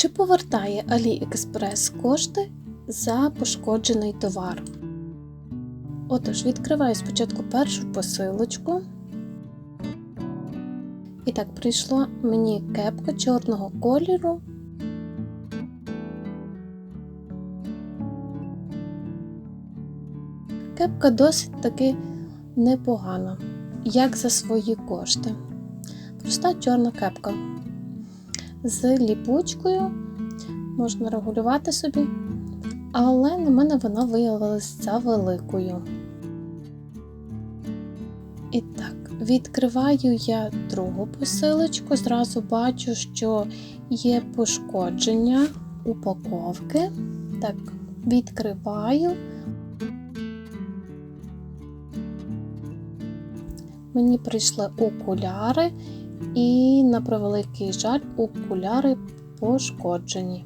Чи повертає AliExpress кошти за пошкоджений товар? Отож, відкриваю спочатку першу посилочку. І так, прийшла мені кепка чорного кольору. Кепка досить таки непогана, як за свої кошти. Проста чорна кепка з ліпучкою, можна регулювати собі, але на мене вона виявилася завеликою. І так, відкриваю я другу посилочку, зразу бачу, що є пошкодження упаковки. Так, відкриваю. Мені прийшли окуляри, і, на превеликий жаль, окуляри пошкоджені.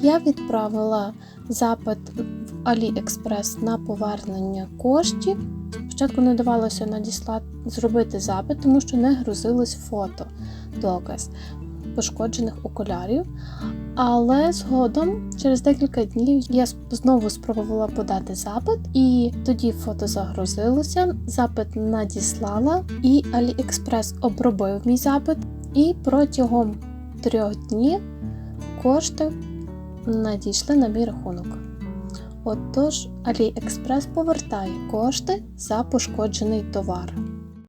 Я відправила запит в AliExpress на повернення коштів. Спочатку не давалося надіслати зробити запит, тому що не грузилось фото доказ пошкоджених окулярів. Але згодом, через декілька днів, я знову спробувала подати запит, і тоді фото загрузилося, запит надіслала, і AliExpress обробив мій запит, і протягом трьох днів кошти надійшли на мій рахунок. Отож, AliExpress повертає кошти за пошкоджений товар.